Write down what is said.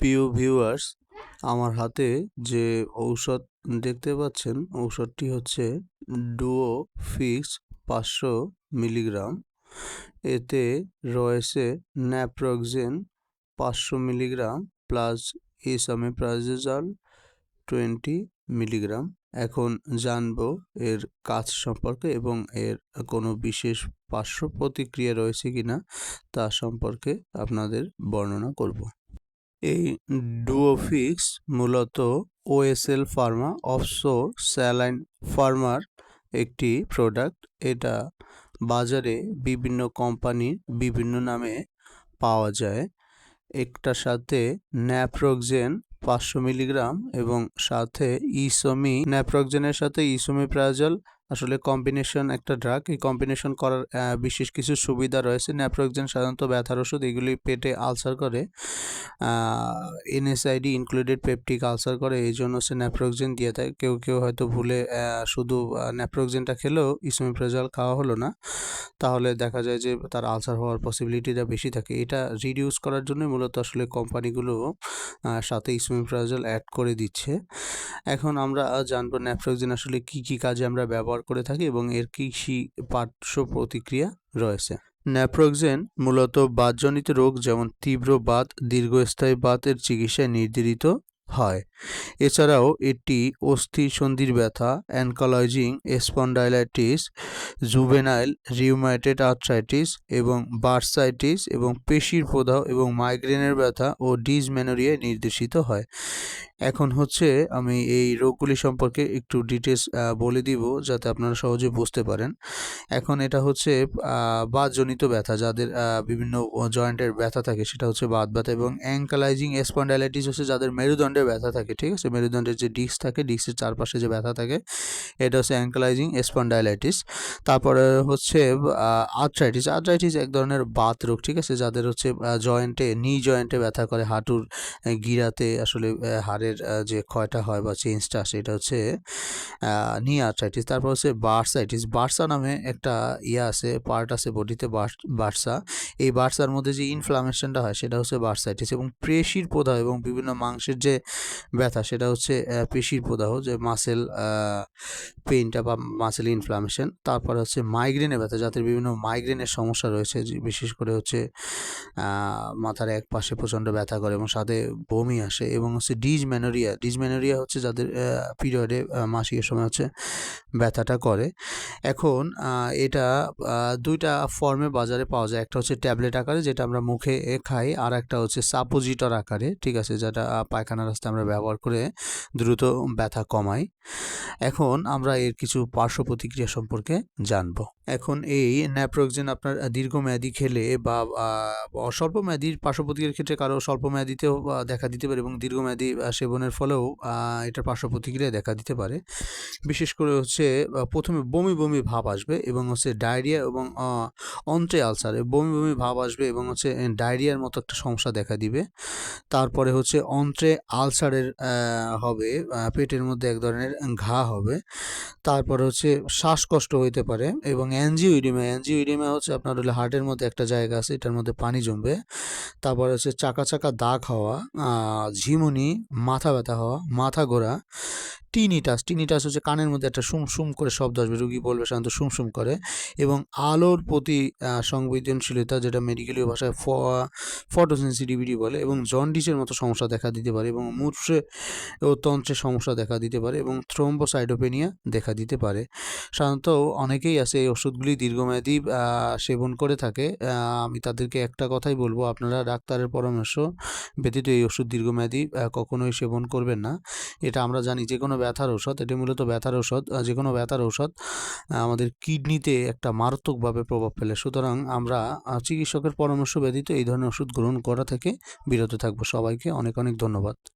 প্রিয় ভিউয়ার্স আমার হাতে যে ঔষধ দেখতে পাচ্ছেন, ঔষধটি হচ্ছে ডুও ফিক্স পাঁচশো মিলিগ্রাম। এতে রয়েছে ন্যাপ্রোক্সেন পাঁচশো milligram plus esomeprazole twenty milligram. এখন জানব এর কাজ সম্পর্কে এবং এর কোনো বিশেষ পার্শ্ব প্রতিক্রিয়া রয়েছে কিনা তা সম্পর্কে আপনাদের বর্ণনা করব। এই ডুওফিক্স মূলত ওএসএল ফার্মা অফসো স্যালাইন ফার্মার একটি প্রোডাক্ট। এটা বাজারে বিভিন্ন কোম্পানির বিভিন্ন নামে পাওয়া যায়। একটার সাথে ন্যাপ্রোক্সেন পাঁচশো মিলিগ্রাম এবং সাথে ইসোমি, ন্যাপ্রোক্সেনের সাথে ইসোমি প্রাজল আসলে কম্বিনেশন একটা ড্রাগ এই কম্বিনেশন করার বিশেষ কিছু সুবিধা রয়েছে। ন্যাপ্রোক্সেন সাধারণত ব্যথার ওষুধ, এগুলি পেটে আলসার করে এনএসআইডি ইনক্লুডেড পেপটিক আলসার করে, এই জন্য সে ন্যাপ্রোক্সেন দিয়ে থাকে কেউ কেউ হয়তো ভুলে শুধু ন্যাপ্রোক্সেনটা খেলেও ইসোমিপ্রেজল খাওয়া হলো না। তাহলে দেখা যায় যে তার আলসার হওয়ার পসিবিলিটিটা বেশি থাকে। এটা রিডিউস করার জন্য মূলত আসলে কোম্পানিগুলো সাথে ইসোমিপ্রেজল অ্যাড করে দিচ্ছে। এখন আমরা জানব ন্যাপ্রোক্সেন আসলে কি কি কাজে আমরা ব্যবহার করে থাকি এবং এর কী কী পার্শ্ব প্রতিক্রিয়া রয়েছে। ন্যাপ্রোক্সেন মূলত বাতজনিত রোগ যেমন তীব্র বাত দীর্ঘস্থায়ী বাতের চিকিৎসায় নির্ধারিত হয়। এছাড়াও এটি অস্থি সন্ধির ব্যথা, ankylosing spondylitis juvenile, rheumatoid arthritis এবং বার্সাইটিস এবং পেশির প্রদাহ এবং মাইগ্রেনের ব্যথা ও ডিজম্যানোরিয়ায় নির্দেশিত হয়। এখন হচ্ছে আমি এই রোগগুলি সম্পর্কে একটু ডিটেলস বলে দিব যাতে আপনারা সহজে বুঝতে পারেন। এখন এটা হচ্ছে বাতজনিত ব্যথা যাদের বিভিন্ন জয়েন্টের ব্যথা থাকে সেটা হচ্ছে বাত ব্যথা এবং অ্যাঙ্কালাইজিং স্পন্ডাইলাইটিস হচ্ছে যাদের মেরুদণ্ডের ব্যথা থাকে, ঠিক আছে? মেরুদণ্ডের যে ডিস্ক থাকে ডিস্কের চারপাশে যে ব্যথা থাকে, এটা হচ্ছে অ্যাঙ্কালাইজিং স্পন্ডাইলাইটিস তারপরে হচ্ছে আর্থ্রাইটিস আর্থ্রাইটিস এক ধরনের বাত রোগ, ঠিক আছে? যাদের হচ্ছে জয়েন্টে নি জয়েন্টে ব্যথা করে, হাঁটুর গিরাতে, আসলে হাড়ের হাড়ের যে ক্ষয়টা হয় বা চেঞ্জটা সেটা হচ্ছে নি আর্থ্রাইটিস তারপর হচ্ছে বার্সাইটিস বার্সা নামে একটা ইয়ে আছে পার্ট আছে বডিতে বার্সা এই বার্সার মধ্যে যে ইনফ্লামেশনটা হয়, সেটা হচ্ছে বার্সাইটিস এবং পেশির প্রদাহ এবং বিভিন্ন মাংসের যে ব্যথা, সেটা হচ্ছে পেশির প্রদাহ, যে মাসেল পেইনটা বা মাসেল ইনফ্লামেশন তারপর হচ্ছে মাইগ্রেনের ব্যথা, যাদের বিভিন্ন মাইগ্রেনের সমস্যা রয়েছে বিশেষ করে হচ্ছে মাথার এক পাশে প্রচণ্ড ব্যথা করে এবং সাথে বমি আসে এবং হচ্ছে ডিজ ডিসম্যানোরিয়া ডিসম্যানোরিয়া হচ্ছে যাদের পিরিয়ডে মাসিকের সময় হচ্ছে ব্যথাটা করে। এখন এটা দুইটা ফর্মে বাজারে পাওয়া যায়। একটা হচ্ছে ট্যাবলেট আকারে, যেটা আমরা মুখে খাই, আর একটা হচ্ছে সাপোজিটর আকারে, ঠিক আছে, যেটা পায়খানা রাস্তায় আমরা ব্যবহার করে দ্রুত ব্যথা কমাই। এখন আমরা এর কিছু পার্শ্ব প্রতিক্রিয়া সম্পর্কে জানব। এখন এই ন্যাপ্রোক্সেন আপনার দীর্ঘমেয়াদী খেলে বা স্বল্প মেয়াদির পার্শ্ব প্রতিক্রিয়ার ক্ষেত্রে কারও স্বল্প মেয়াদিতেও দেখা দিতে পারে এবং দীর্ঘমেয়াদী সেবনের ফলেও এটার পার্শ্ব প্রতিক্রিয়া দেখা দিতে পারে। বিশেষ করে হচ্ছে প্রথমে বমি বমি ভাব আসবে এবং হচ্ছে ডায়রিয়া এবং অন্ত্রে আলসার বমি বমি ভাব আসবে এবং হচ্ছে ডায়রিয়ার মতো একটা সমস্যা দেখা দিবে। তারপরে হচ্ছে অন্ত্রে আলসারের হবে পেটের মধ্যে এক ধরনের ঘা হবে। তারপরে হচ্ছে শ্বাসকষ্ট হইতে পারে এবং অ্যানজিওইডিমা অ্যানজিওইডিমা হচ্ছে আপনার হলে হার্টের মধ্যে একটা জায়গা আছে, এটার মধ্যে পানি জমবে। তারপর হচ্ছে চাকা চাকা দাগ হওয়া ঝিমুনি, মাথা ব্যথা হওয়া, মাথা ঘোরা, টিনিটাস টিনিটাস হচ্ছে কানের মধ্যে একটা সুম সুম করে শব্দ আসবে, রুগী বলবে সাধারণত সুম সুম করে এবং আলোর প্রতি সংবেদনশীলতা যেটা মেডিকেলীয় ভাষায় ফটোসেন্সিটিভিটি বলে এবং জন্ডিসের মতো সমস্যা দেখা দিতে পারে এবং মূত্রে ও তন্ত্রের সমস্যা দেখা দিতে পারে এবং থ্রোম্বোসাইডোপেনিয়া দেখা দিতে পারে। সাধারণত অনেকেই আছে এই ওষুধগুলি দীর্ঘমেয়াদী সেবন করে থাকে। আমি তাদেরকে একটা কথাই বলব, আপনারা ডাক্তারের পরামর্শ ব্যতীত এই ওষুধ দীর্ঘমেয়াদী কখনোই সেবন করবেন না। এটা আমরা জানি যে কোনো ব্যথার ঔষধ, এটি মূলত ব্যথার ঔষধ যে কোনো ব্যথার ঔষধ আমাদের কিডনিতে একটা মারাত্মকভাবে প্রভাব ফেলে। সুতরাং আমরা চিকিৎসকের পরামর্শ ব্যতীত এই ধরনের ওষুধ গ্রহণ করা থেকে বিরত থাকব। সবাইকে অনেক অনেক ধন্যবাদ।